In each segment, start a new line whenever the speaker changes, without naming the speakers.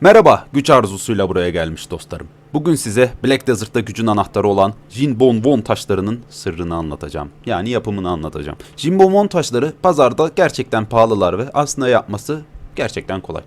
Merhaba, güç arzusuyla buraya gelmiş dostlarım. Bugün size Black Desert'ta gücün anahtarı olan Jinbon Won taşlarının sırrını anlatacağım. Yani yapımını anlatacağım. Jinbon Won taşları pazarda gerçekten pahalılar ve aslında yapması gerçekten kolay.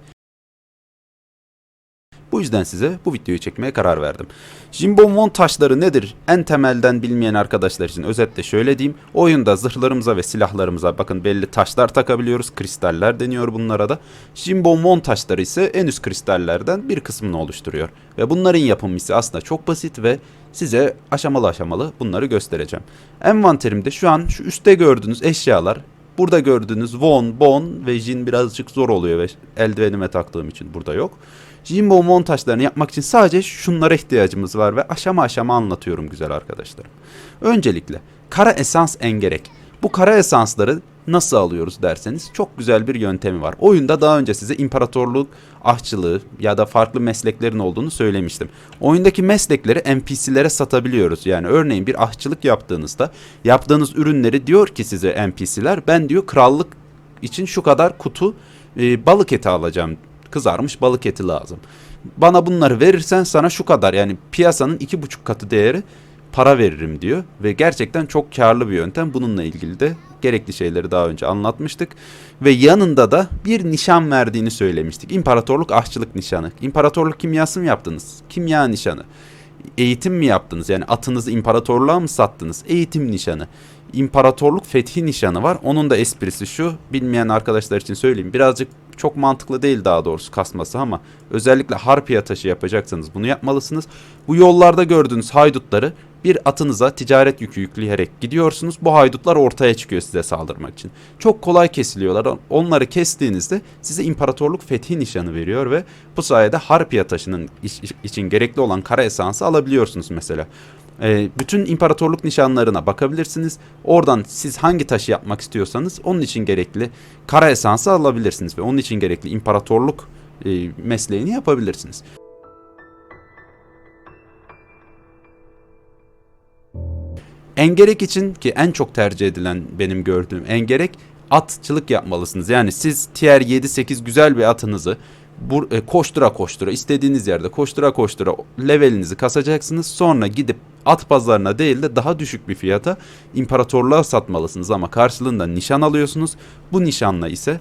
Bu yüzden size bu videoyu çekmeye karar verdim. Jinbon Won taşları nedir? En temelden bilmeyen arkadaşlar için özetle şöyle diyeyim. Oyunda zırhlarımıza ve silahlarımıza bakın belli taşlar takabiliyoruz. Kristaller deniyor bunlara da. Jinbon Won taşları ise en üst kristallerden bir kısmını oluşturuyor. Ve bunların yapımı ise aslında çok basit ve size aşamalı aşamalı bunları göstereceğim. Envanterimde şu an şu üstte gördüğünüz eşyalar Burada gördüğünüz Von, Bon ve Jin birazcık zor oluyor ve eldivenime taktığım için burada yok. Jinbo montajlarını yapmak için sadece şunlara ihtiyacımız var ve aşama aşama anlatıyorum güzel arkadaşlarım. Öncelikle kara esans engerek. Bu kara esansları nasıl alıyoruz derseniz çok güzel bir yöntemi var. Oyunda daha önce size imparatorluk ahçılığı ya da farklı mesleklerin olduğunu söylemiştim. Oyundaki meslekleri NPC'lere satabiliyoruz. Yani örneğin bir ahçılık yaptığınızda yaptığınız ürünleri diyor ki size NPC'ler ben diyor krallık için şu kadar kutu e, balık eti alacağım kızarmış balık eti lazım. Bana bunları verirsen sana şu kadar yani piyasanın iki buçuk katı değeri para veririm diyor. Ve gerçekten çok karlı bir yöntem. Bununla ilgili de gerekli şeyleri daha önce anlatmıştık. Ve yanında da bir nişan verdiğini söylemiştik. İmparatorluk aşçılık nişanı. İmparatorluk kimyası mı yaptınız? Kimya nişanı. Eğitim mi yaptınız? Yani atınızı imparatorluğa mı sattınız? Eğitim nişanı. İmparatorluk fethi nişanı var. Onun da esprisi şu. Bilmeyen arkadaşlar için söyleyeyim. Birazcık çok mantıklı değil daha doğrusu kasması ama özellikle harpiye taşı yapacaksanız bunu yapmalısınız. Bu yollarda gördüğünüz haydutları bir atınıza ticaret yükü yükleyerek gidiyorsunuz. Bu haydutlar ortaya çıkıyor size saldırmak için. Çok kolay kesiliyorlar. Onları kestiğinizde size imparatorluk fethi nişanı veriyor ve bu sayede harpiye taşının için gerekli olan kara esansı alabiliyorsunuz mesela. E, bütün imparatorluk nişanlarına bakabilirsiniz. Oradan siz hangi taşı yapmak istiyorsanız onun için gerekli kara esansı alabilirsiniz ve onun için gerekli imparatorluk e, mesleğini yapabilirsiniz. Engerek için ki en çok tercih edilen benim gördüğüm engerek atçılık yapmalısınız. Yani siz tier 7-8 güzel bir atınızı bu, e, koştura koştura istediğiniz yerde koştura koştura levelinizi kasacaksınız. Sonra gidip at pazarına değil de daha düşük bir fiyata imparatorluğa satmalısınız ama karşılığında nişan alıyorsunuz. Bu nişanla ise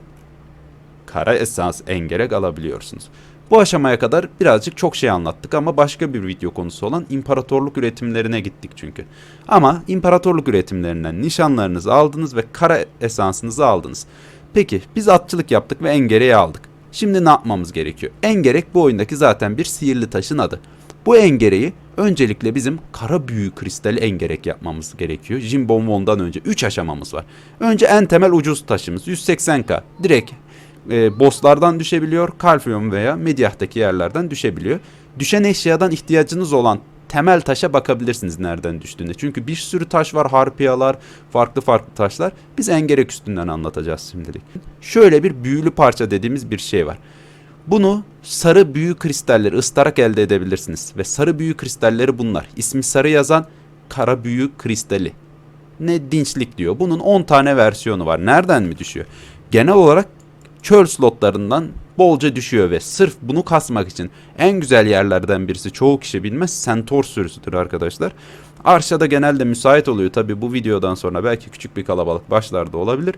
kara esans engerek alabiliyorsunuz. Bu aşamaya kadar birazcık çok şey anlattık ama başka bir video konusu olan imparatorluk üretimlerine gittik çünkü. Ama imparatorluk üretimlerinden nişanlarınızı aldınız ve kara esansınızı aldınız. Peki biz atçılık yaptık ve engereği aldık. Şimdi ne yapmamız gerekiyor? Engerek bu oyundaki zaten bir sihirli taşın adı. Bu engereği öncelikle bizim kara büyü kristali engerek yapmamız gerekiyor. Jimbon Won'dan önce 3 aşamamız var. Önce en temel ucuz taşımız 180k. Direkt e, bosslardan düşebiliyor. Kalfiyon veya Medyah'taki yerlerden düşebiliyor. Düşen eşyadan ihtiyacınız olan temel taşa bakabilirsiniz nereden düştüğünde. Çünkü bir sürü taş var, harpiyalar, farklı farklı taşlar. Biz engerek üstünden anlatacağız şimdilik. Şöyle bir büyülü parça dediğimiz bir şey var. Bunu sarı büyü kristalleri ıstarak elde edebilirsiniz. Ve sarı büyü kristalleri bunlar. İsmi sarı yazan kara büyü kristali. Ne dinçlik diyor. Bunun 10 tane versiyonu var. Nereden mi düşüyor? Genel olarak çöl slotlarından bolca düşüyor ve sırf bunu kasmak için en güzel yerlerden birisi çoğu kişi bilmez Centaur sürüsüdür arkadaşlar. Arşa'da genelde müsait oluyor tabi bu videodan sonra belki küçük bir kalabalık başlarda olabilir.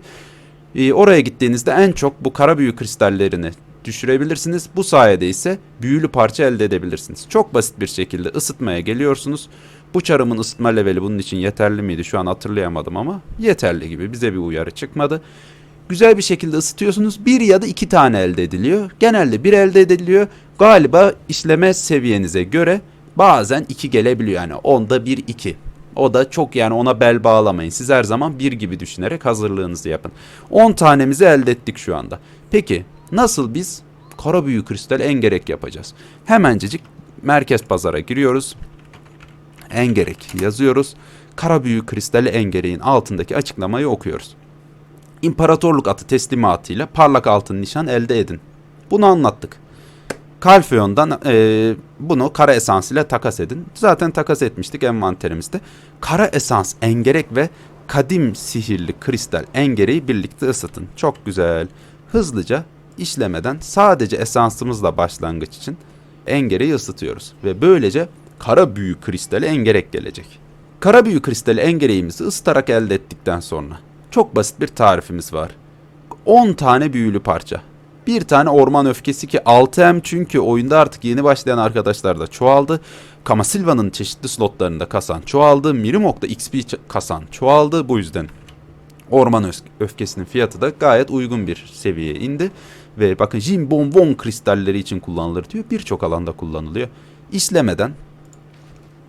Ee, oraya gittiğinizde en çok bu kara büyü kristallerini düşürebilirsiniz. Bu sayede ise büyülü parça elde edebilirsiniz. Çok basit bir şekilde ısıtmaya geliyorsunuz. Bu çarımın ısıtma leveli bunun için yeterli miydi şu an hatırlayamadım ama yeterli gibi bize bir uyarı çıkmadı güzel bir şekilde ısıtıyorsunuz. Bir ya da iki tane elde ediliyor. Genelde bir elde ediliyor. Galiba işleme seviyenize göre bazen iki gelebiliyor. Yani onda bir iki. O da çok yani ona bel bağlamayın. Siz her zaman bir gibi düşünerek hazırlığınızı yapın. 10 tanemizi elde ettik şu anda. Peki nasıl biz kara büyü kristal engerek yapacağız? Hemencecik merkez pazara giriyoruz. Engerek yazıyoruz. Kara büyü kristali engereğin altındaki açıklamayı okuyoruz. İmparatorluk atı teslimatıyla parlak altın nişan elde edin. Bunu anlattık. Kalfeon'dan e, bunu kara esans ile takas edin. Zaten takas etmiştik envanterimizde. Kara esans, engerek ve kadim sihirli kristal engereği birlikte ısıtın. Çok güzel. Hızlıca işlemeden sadece esansımızla başlangıç için engereyi ısıtıyoruz. Ve böylece kara büyü kristali engerek gelecek. Kara büyü kristali engereğimizi ısıtarak elde ettikten sonra çok basit bir tarifimiz var. 10 tane büyülü parça. Bir tane orman öfkesi ki 6M çünkü oyunda artık yeni başlayan arkadaşlar da çoğaldı. Kamasilva'nın çeşitli slotlarında kasan çoğaldı. Mirimok'ta XP kasan çoğaldı. Bu yüzden orman öfkesinin fiyatı da gayet uygun bir seviyeye indi. Ve bakın Jim Bon Bon kristalleri için kullanılır diyor. Birçok alanda kullanılıyor. İşlemeden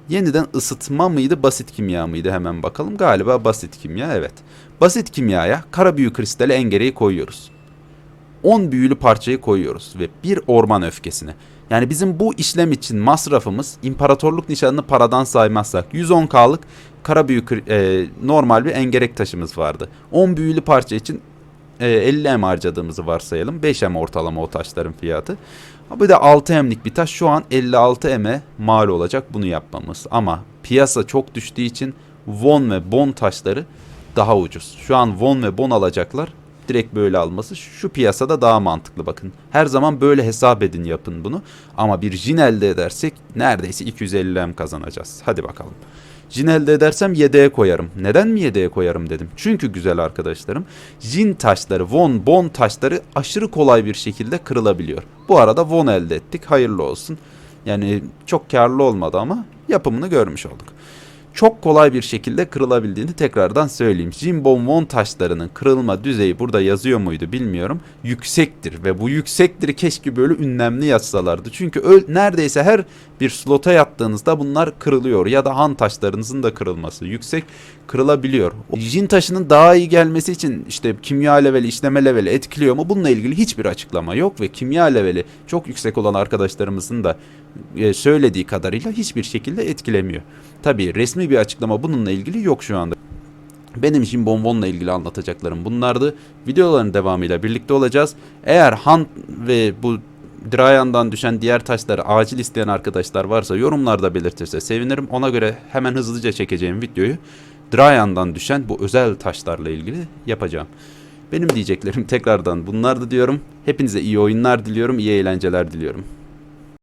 yeniden ısıtma mıydı basit kimya mıydı hemen bakalım. Galiba basit kimya evet. Basit kimyaya kara büyü kristali engereyi koyuyoruz. 10 büyülü parçayı koyuyoruz ve bir orman öfkesini. Yani bizim bu işlem için masrafımız imparatorluk nişanını paradan saymazsak 110k'lık kara büyü kri- e, normal bir engerek taşımız vardı. 10 büyülü parça için e, 50 M harcadığımızı varsayalım. 5 M ortalama o taşların fiyatı. Bir de 6 M'lik bir taş şu an 56 M'e mal olacak bunu yapmamız. Ama piyasa çok düştüğü için Von ve Bon taşları daha ucuz. Şu an Von ve Bon alacaklar. Direkt böyle alması şu piyasada daha mantıklı bakın. Her zaman böyle hesap edin yapın bunu. Ama bir jin elde edersek neredeyse 250 M kazanacağız. Hadi bakalım. Jin elde edersem yedeğe koyarım. Neden mi yedeğe koyarım dedim. Çünkü güzel arkadaşlarım. Jin taşları, Von, Bon taşları aşırı kolay bir şekilde kırılabiliyor. Bu arada Von elde ettik. Hayırlı olsun. Yani çok karlı olmadı ama yapımını görmüş olduk. Çok kolay bir şekilde kırılabildiğini tekrardan söyleyeyim. Jimbom Von taşlarının kırılma düzeyi burada yazıyor muydu bilmiyorum. Yüksektir ve bu yüksektir keşke böyle ünlemli yazsalardı. Çünkü neredeyse her bir slota yattığınızda bunlar kırılıyor ya da han taşlarınızın da kırılması yüksek kırılabiliyor. O Jin taşının daha iyi gelmesi için işte kimya leveli, işleme leveli etkiliyor mu? Bununla ilgili hiçbir açıklama yok ve kimya leveli çok yüksek olan arkadaşlarımızın da e, söylediği kadarıyla hiçbir şekilde etkilemiyor. Tabii resmi bir açıklama bununla ilgili yok şu anda. Benim için Bonbon'la ilgili anlatacaklarım bunlardı. Videoların devamıyla birlikte olacağız. Eğer Han ve bu Drayan'dan düşen diğer taşları acil isteyen arkadaşlar varsa yorumlarda belirtirse sevinirim. Ona göre hemen hızlıca çekeceğim videoyu Drayan'dan düşen bu özel taşlarla ilgili yapacağım. Benim diyeceklerim tekrardan bunlardı diyorum. Hepinize iyi oyunlar diliyorum, iyi eğlenceler diliyorum.